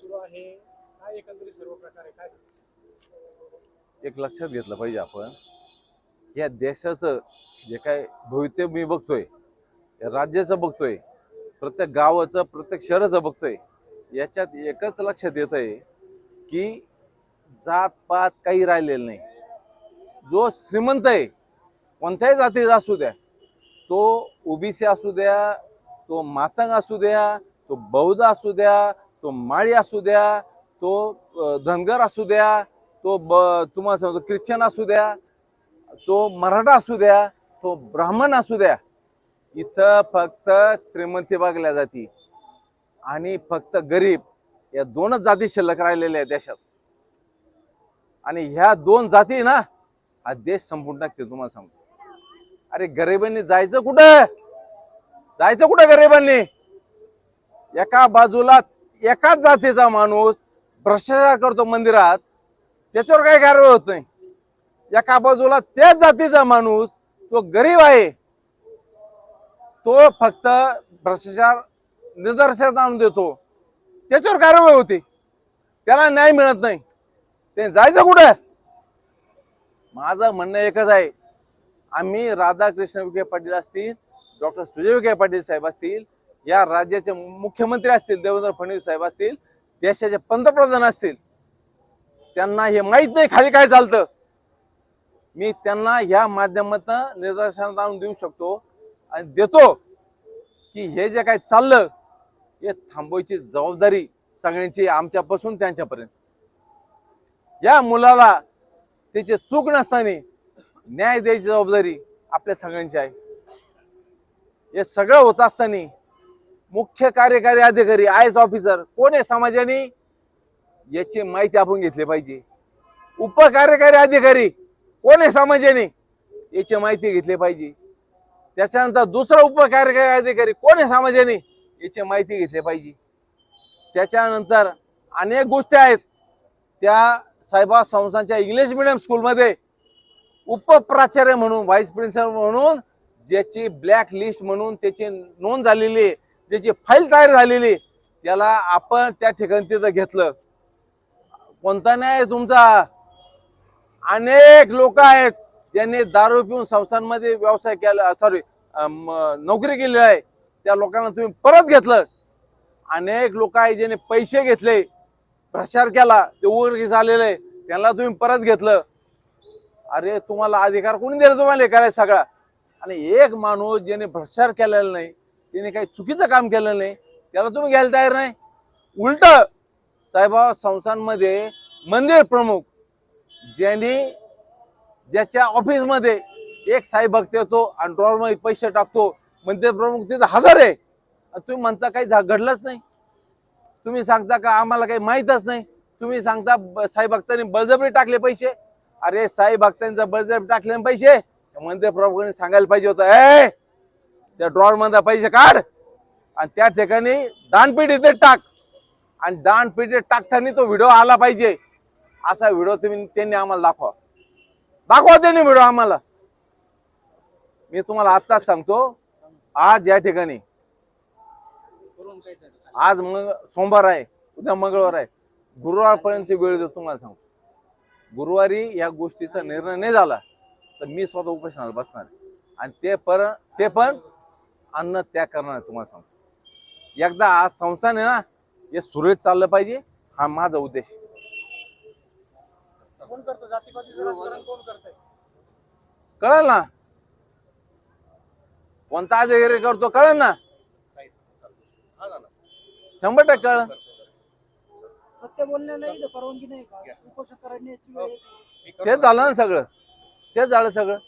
सुरू आहे. काय एकंदरीत सर्व प्रकारे काय एक लक्षात घेतलं पाहिजे आपण. या देशाचं जे काय भवितव्य मी बघतोय राज्याचं बघतोय प्रत्येक गावाचं प्रत्येक शहराचं बघतोय याच्यात एकच लक्षात येत आहे की जात पात काही राहिलेलं नाही. जो श्रीमंत आहे कोणत्याही जातीचा असू द्या तो ओबीसी असू द्या तो मातंग असू द्या तो बौद्ध असू द्या तो माळी असू द्या तो धनगर असू द्या तो ब तुम्हाला सांगतो ख्रिश्चन असू द्या तो मराठा असू द्या तो ब्राह्मण असू द्या इथं फक्त श्रीमंती बघल्या जाती आणि फक्त गरीब या दोनच जाती शिल्लक राहिलेल्या आहेत देशात. आणि ह्या दोन जाती ना हा देश संपून टाकते तुम्हाला सांगतो. अरे गरिबांनी जायचं कुठं? जायचं कुठं गरिबांनी? एका बाजूला एकाच जातीचा माणूस भ्रष्टाचार करतो मंदिरात त्याच्यावर काही कारवाई होत नाही. एका बाजूला त्याच जातीचा माणूस तो गरीब आहे तो फक्त भ्रष्टाचार निदर्शनात आणून देतो. त्याच्यावर कारवाई होते. त्याला न्याय मिळत नाही. ते जायचं कुठं? माझं म्हणणं एकच आहे. आम्ही राधाकृष्ण विखे पाटील असतील डॉक्टर सुजय विखे पाटील साहेब असतील या राज्याचे मुख्यमंत्री असतील देवेंद्र फडणवीस साहेब असतील देशाचे पंतप्रधान असतील त्यांना हे माहीत नाही खाली काय चालतं. मी त्यांना ह्या माध्यमातून निदर्शनात आणून देऊ शकतो आणि देतो की हे जे काय चाललं हे थांबवायची जबाबदारी सगळ्यांची आमच्यापासून त्यांच्यापर्यंत. या मुलाला त्याची चूक नसताना न्याय द्यायची जबाबदारी आपल्या सगळ्यांची आहे. हे सगळं होत असताना मुख्य कार्यकारी अधिकारी आय एस ऑफिसर कोण आहे समाजाने? याची माहिती आपण घेतली पाहिजे. उपकार्यकारी अधिकारी कोण आहे समाजाने? याची माहिती घेतली पाहिजे. त्याच्यानंतर दुसरा उपकार्यकारी अधिकारी कोण आहे समाजाने? याची माहिती घेतली पाहिजे. त्याच्यानंतर अनेक गोष्टी आहेत. त्या साहेबा संस्थांच्या इंग्लिश मिडियम स्कूलमध्ये उपप्राचार्य म्हणून व्हाईस प्रिन्सिपल म्हणून ज्याची ब्लॅक लिस्ट म्हणून त्याची नोंद झालेली आहे. ज्याची फाईल तयार झालेली त्याला आपण त्या ठिकाणी तिथं घेतलं. कोणता नाही तुमचा? अनेक लोक आहेत ज्यांनी दारू पिऊन संस्थांमध्ये व्यवसाय केला सॉरी नोकरी केली आहे. त्या लोकांना तुम्ही परत घेतलं. अनेक लोक आहे ज्याने पैसे घेतले प्रचार केला ते उघडकी झालेले आहे, त्यांना तुम्ही परत घेतलं. अरे तुम्हाला अधिकार कोणी दिला तुम्हाला हे करायचं सगळा? आणि एक माणूस ज्याने भ्रष्टाचार केलेला नाही त्याने काही चुकीचं काम केलं नाही. त्याला तुम्ही घ्यायला तयार नाही. उलट साहेबा संस्थांमध्ये मंदिर प्रमुख ज्यांनी ज्याच्या ऑफिसमध्ये एक साहेब भक्त येतो आणि ड्रॉवरमध्ये पैसे टाकतो. मंदिर प्रमुख तिथं हजर आहे. आणि तुम्ही म्हणता काही झा- घडलंच नाही. तुम्ही सांगता का आम्हाला काही माहीतच नाही. तुम्ही सांगता साई भक्तांनी बळजबरी टाकले पैसे. अरे साई भक्तांचा बळजबरी टाकले पैसे. मंदिर प्रमुखांनी सांगायला पाहिजे होतं ए त्या ड्रॉवर पैसे काढ आणि त्या ठिकाणी दानपेटीत टाक. आणि दानपेटीत टाकताना तो व्हिडिओ आला पाहिजे. असा व्हिडिओ तुम्ही त्यांनी आम्हाला दाखवा. दाखवा त्यांनी व्हिडिओ आम्हाला. मी तुम्हाला आत्ताच सांगतो आज या ठिकाणी करून आज मग सोमवार आहे उद्या मंगळवार आहे. गुरुवारपर्यंतची वेळ देतो तुम्हाला सांगतो. गुरुवारी या गोष्टीचा निर्णय नाही झाला तर मी स्वतः उपोषणाला बसणार. आहे. आणि ते पर ते पण अन्न त्याग करणार आहे तुम्हाला सांगतो. एकदा आज संस्थान आहे ना हे सुरळीत चाललं पाहिजे हा माझा उद्देश कळलं ना? कोणता अधिकारी करतो कळलं ना? शंभर टक्के कळलं. सत्य बोलण्याला इथं परवानगी नाही. तेच झालं ना सगळं. तेच झालं सगळं.